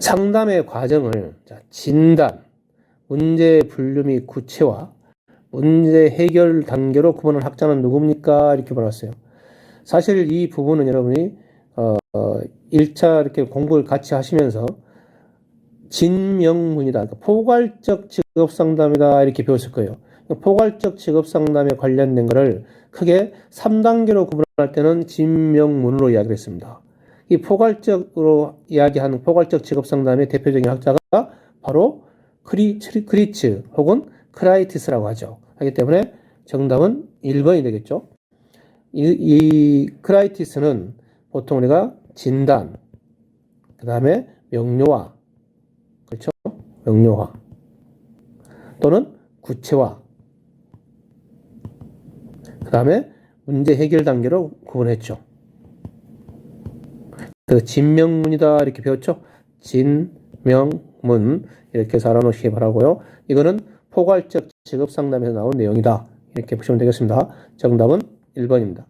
상담의 과정을 자, 진단, 문제 분류 및 구체화, 문제 해결 단계로 구분한 학자는 누굽니까? 이렇게 말했어요. 사실 이 부분은 여러분이 어, 1차 이렇게 공부를 같이 하시면서 진명문이다. 그러니까 포괄적 직업 상담이다. 이렇게 배웠을 거예요. 포괄적 직업 상담에 관련된 것을 크게 3단계로 구분할 때는 진명문으로 이야기를 했습니다. 이 포괄적으로 이야기하는 포괄적 직업 상담의 대표적인 학자가 바로 크리, 크리츠 혹은 크라이티스라고 하죠. 하기 때문에 정답은 1번이 되겠죠. 이, 이 크라이티스는 보통 우리가 진단, 그 다음에 명료화, 그렇죠? 명료화 또는 구체화, 그 다음에 문제 해결 단계로 구분했죠. 그 진명문이다 이렇게 배웠죠. 진명문 이렇게 해서 알아놓으시기 바라고요. 이거는 포괄적 직업 상담에서 나온 내용이다 이렇게 보시면 되겠습니다. 정답은 1번입니다.